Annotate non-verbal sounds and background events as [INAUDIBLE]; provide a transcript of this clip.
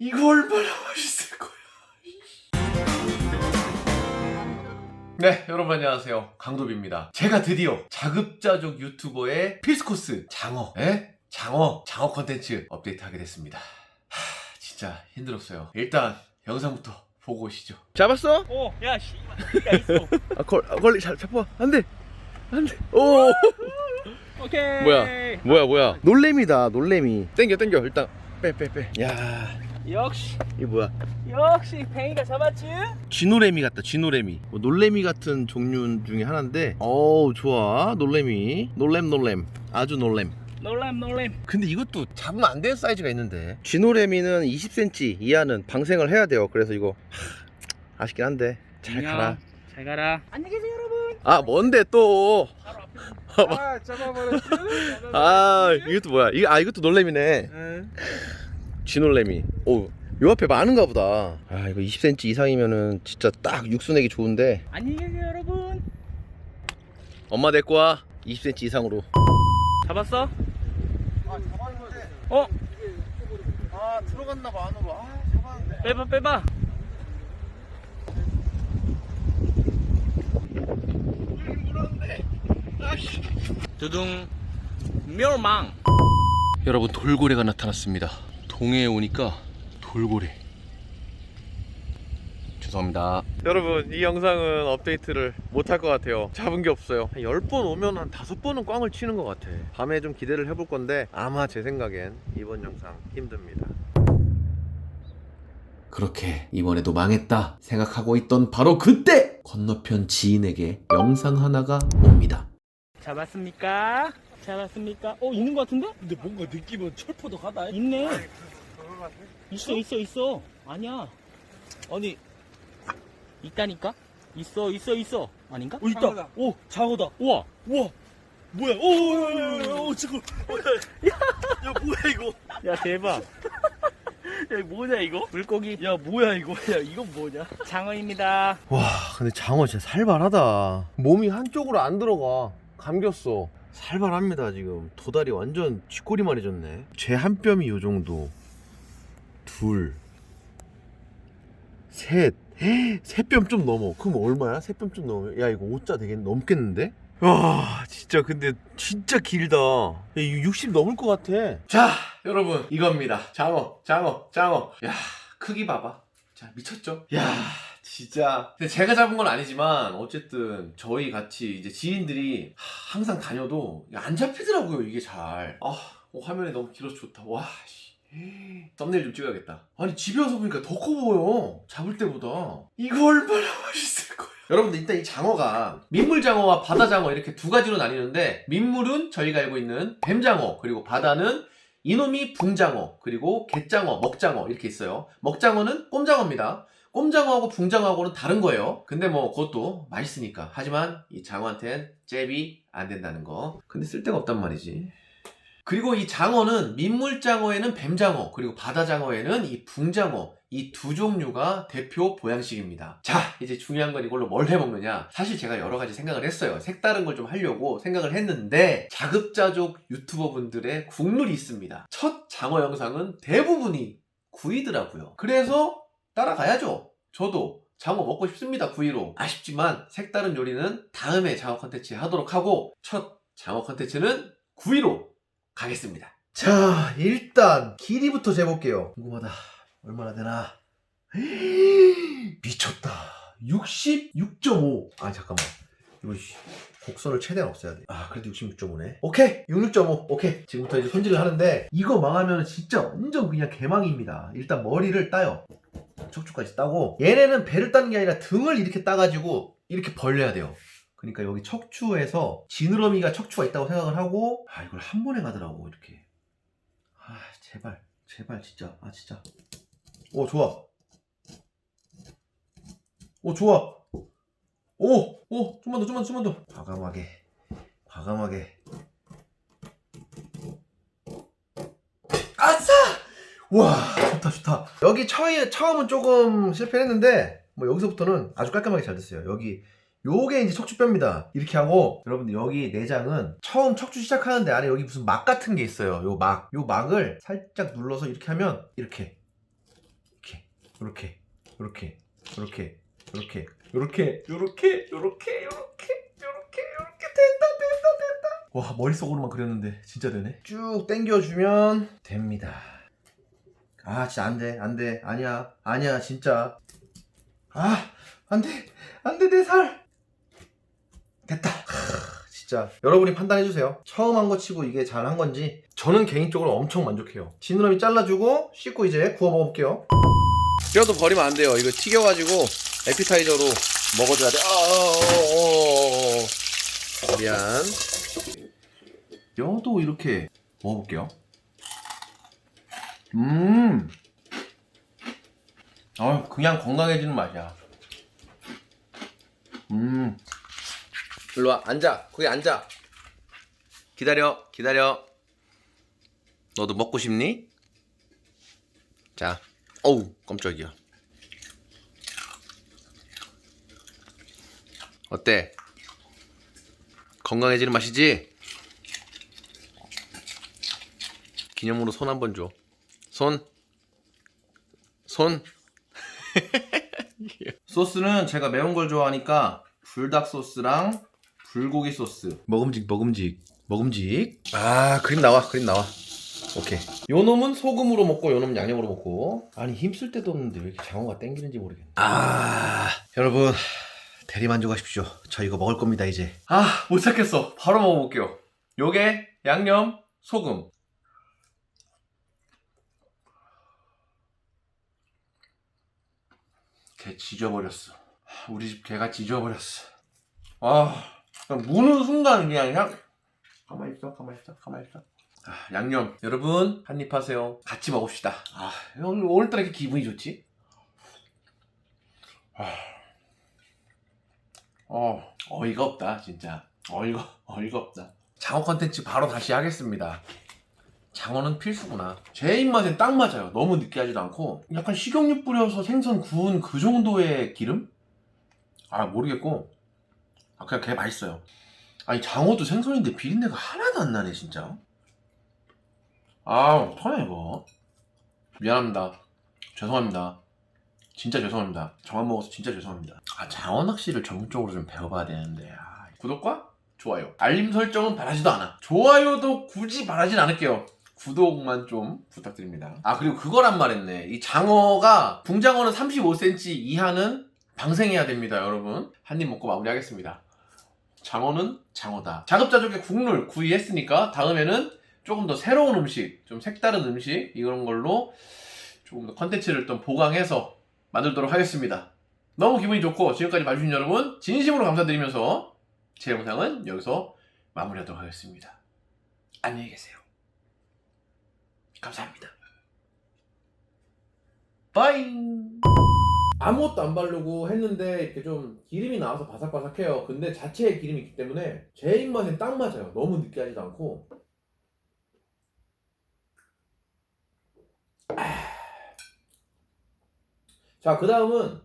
이거 얼마나 맛있을 거야. 네, 여러분 안녕하세요. 강도비입니다. 제가 드디어 자급자족 유튜버의 필수코스 장어, 예? 장어, 장어 컨텐츠 업데이트하게 됐습니다. 하, 진짜 힘들었어요. 일단 영상부터 보고 오시죠. 잡았어? 오, 야, 씨, 야 있어. [LAUGHS] 아, 걸, 아, 걸리 잘 잡아. 안 돼. 안 돼. 오. 오케이. 뭐야? 뭐야, 뭐야. 놀래미다, 놀래미. 땡겨, 땡겨. 일단 빼, 빼, 빼. 야, 역시, 이 뭐야? 역시 팽이가 잡았지. 쥐노래미 같다 쥐노래미 뭐 놀래미 같은 종류 중에 하나인데 어우 좋아 놀래미 놀램 놀램 아주 놀램 놀람 놀람. 근데 이것도 잡으면 안 되는 사이즈가 있는데 쥐노래미는 20cm 이하는 방생을 해야 돼요 그래서 이거 하, 아쉽긴 한데 잘 안녕. 가라 잘 가라. 안녕히 계세요, 여러분. 아 뭔데 또. [LAUGHS] 아, 잡아버렸지. 아 이것도 뭐야 이거, 아 이것도 놀래미네 응. 쥐놀래미. 오요 앞에 많은가 보다. 아 이거 20cm 이상이면은 진짜 딱 육수 내기 좋은데. 안녕히 계세요, 여러분. 엄마 데리고 와. 20cm 이상으로. 잡았어? 아 잡았는데 어, 아 들어갔나 봐 안으로. 아 잡았는데. 빼봐, 빼봐. 두둥 멸망. 여러분 돌고래가 나타났습니다 동해에 오니까 돌고래. 죄송합니다. 여러분 이 영상은 업데이트를 못할 것 같아요. 잡은 게 없어요. 한 10번 오면 한 5번은 꽝을 치는 것 같아. 밤에 좀 기대를 해볼 건데 아마 제 생각엔 이번 영상 힘듭니다. 그렇게 이번에도 망했다 생각하고 있던 바로 그때 건너편 지인에게 영상 하나가 옵니다. 잡았습니까? 잡았습니까? 어, 있는 것 같은데? 근데 뭔가 느낌은 철포덕하다. 있네. 있어, 있어, 있어. 아니야. 아니, 있다니까? 있어, 있어, 있어. 아닌가? 어 있다. 오, 장어다. 우와. 우와, 뭐야? 오, 오, 오, 오, 오 지금. 야, 야, 뭐야 이거? 야, 대박. [LAUGHS] 야, 뭐냐 이거? 물고기 야, 뭐야 이거? 야, 이건 뭐냐? 장어입니다. 와 근데 장어 진짜 살벌하다 몸이 한쪽으로 안 들어가 감겼어 살벌합니다 지금. 도다리 완전 쥐꼬리만 해졌네. 제 한 뼘이 요 정도. 둘셋 세 [GASPS] 뼘 좀 넘어. 그럼 얼마야? 세뼘 좀 넘으면? 야 이거 5자 되겠 넘겠는데? 와 진짜 근데 진짜 길다. 야, 이거 60 넘을 것 같아. 자 여러분 이겁니다. 장어 장어 장어. 야 크기 봐봐. 자 미쳤죠? 야 진짜. 근데 제가 잡은 건 아니지만 어쨌든 저희 같이 이제 지인들이 하, 항상 다녀도 안 잡히더라고요 이게 잘. 아, 어, 화면이 너무 길어서 좋다. 와 씨. 썸네일 좀 찍어야겠다. 아니 집에 와서 보니까 더 커 보여 잡을 때보다. 이거 얼마나 [LAUGHS] 맛있을 거야. 여러분들 일단 이 장어가 민물 장어와 바다 장어 이렇게 두 가지로 나뉘는데 민물은 저희가 알고 있는 뱀 장어 그리고 바다는 이놈이 붕장어 그리고 갯장어 먹장어 이렇게 있어요. 먹장어는 꼼장어입니다 꼼장어하고 붕장어하고는 다른 거예요 근데 뭐 그것도 맛있으니까 하지만 이 장어한텐 잽이 안 된다는 거 근데 쓸데가 없단 말이지 그리고 이 장어는 민물장어에는 뱀장어 그리고 바다장어에는 이 붕장어 이 두 종류가 대표 보양식입니다. 자, 이제 중요한 건 이걸로 뭘 해먹느냐. 사실 제가 여러 가지 생각을 했어요. 색다른 걸 좀 하려고 생각을 했는데, 자급자족 유튜버 분들의 국룰이 있습니다. 첫 장어 영상은 대부분이 구이더라고요. 그래서 따라가야죠. 저도 장어 먹고 싶습니다. 구이로. 아쉽지만 색다른 요리는 다음에 장어 컨텐츠 하도록 하고, 첫 장어 컨텐츠는 구이로 가겠습니다. 자, 일단 길이부터 재볼게요. 궁금하다. 얼마나 되나? [GASPS] 미쳤다. 66.5. 아, 잠깐만. 이거 씨, 곡선을 최대한 없애야 돼. 아, 그래도 66.5네. 오케이! 66.5. 오케이. 지금부터 이제 손질을 하는데, 이거 망하면 진짜 완전 그냥 개망입니다. 일단 머리를 따요. 척추까지 따고, 얘네는 배를 따는 게 아니라 등을 이렇게 따가지고, 이렇게 벌려야 돼요. 그러니까 여기 척추에서 지느러미가 척추가 있다고 생각을 하고 아 이걸 한 번에 가더라고 이렇게. 아 제발 제발 진짜. 아 진짜. 오 좋아. 오 좋아. 오오 좀만 더 좀만 더 좀만 더. 과감하게 과감하게. 아싸! 와 좋다 좋다 여기 처음, 처음은 조금 실패했는데 뭐 여기서부터는 아주 깔끔하게 잘 됐어요 여기 요게 이제 척추뼈입니다. 이렇게 하고 여러분들 여기 내장은 처음 척추 시작하는데 안에 여기 무슨 막 같은 게 있어요. 요 막. 요 막을 살짝 눌러서 이렇게 하면 이렇게 요렇게 요렇게 요렇게 요렇게 요렇게 요렇게 요렇게 요렇게 요렇게 요렇게 됐다 됐다 됐다 와 머릿속으로만 그렸는데 진짜 되네 쭉 당겨주면 됩니다 아 진짜 안돼 안돼. 아니야 아니야 진짜. 아 안돼 안돼 내살. 됐다. 하, 진짜. 여러분이 판단해 주세요. 처음 한 거 치고 이게 잘 한 건지. 저는 개인적으로 엄청 만족해요. 지느러미 잘라주고 씻고 이제 구워 먹어볼게요. 뼈도 버리면 안 돼요. 이거 튀겨가지고 에피타이저로 먹어줘야 돼. 아, 어, 어, 어, 어. 미안. 뼈도 이렇게 먹어볼게요 음 어, 그냥 건강해지는 맛이야 음 일로 와 앉아 거기 앉아 기다려 기다려 너도 먹고 싶니? 자 어우 깜짝이야 어때? 건강해지는 맛이지? 기념으로 손 한 번 줘. 손. 손. [LAUGHS] 소스는 제가 매운 걸 좋아하니까 불닭 소스랑 불고기 소스. 먹음직 먹음직 먹음직. 아 그림 나와 그림 나와. 오케이. 요 놈은 소금으로 먹고 요 놈은 양념으로 먹고. 아니 힘쓸 데도 없는데 왜 이렇게 장어가 땡기는지 모르겠네. 아 여러분 대리 만족하십시오. 저 이거 먹을 겁니다 이제. 아 못 찾겠어. 바로 먹어볼게요. 요게 양념 소금. 개 지져버렸어. 우리 집 개가 지져버렸어. 아, 무는 순간 그냥 향. 가만히 있어, 가만히 있어, 가만히 있어. 아, 양념. 여러분, 한입 하세요. 같이 먹읍시다. 아, 오늘, 오늘따라 이렇게 기분이 좋지? 아, 어, 어이가 없다, 진짜. 어이가, 어이가 없다. 장어 컨텐츠 바로 다시 하겠습니다. 장어는 필수구나. 제 입맛엔 딱 맞아요. 너무 느끼하지도 않고 약간 식용유 뿌려서 생선 구운 그 정도의 기름? 아 모르겠고 아 그냥 개 맛있어요. 아니 장어도 생선인데 비린내가 하나도 안 나네 진짜. 아 어떡하냐 이거. 미안합니다. 죄송합니다. 진짜 죄송합니다. 저만 먹어서 진짜 죄송합니다. 아 장어 낚시를 전문적으로 좀 배워봐야 되는데 아, 구독과 좋아요 알림 설정은 바라지도 않아 좋아요도 굳이 바라진 않을게요 구독만 좀 부탁드립니다. 아 그리고 그거란 말했네. 이 장어가 붕장어는 35cm 이하는 방생해야 됩니다, 여러분. 한 입 먹고 마무리하겠습니다. 장어는 장어다. 자급자족의 국룰 구이했으니까 다음에는 조금 더 새로운 음식, 좀 색다른 음식 이런 걸로 조금 더 컨텐츠를 좀 보강해서 만들도록 하겠습니다. 너무 기분이 좋고 지금까지 봐주신 여러분 진심으로 감사드리면서 제 영상은 여기서 마무리하도록 하겠습니다. 안녕히 계세요. 감사합니다. 빠잉. 아무것도 안 바르고 했는데 이렇게 좀 기름이 나와서 바삭바삭해요. 근데 자체에 기름이 있기 때문에 제 입맛엔 딱 맞아요. 너무 느끼하지도 않고. 아. 자, 그 다음은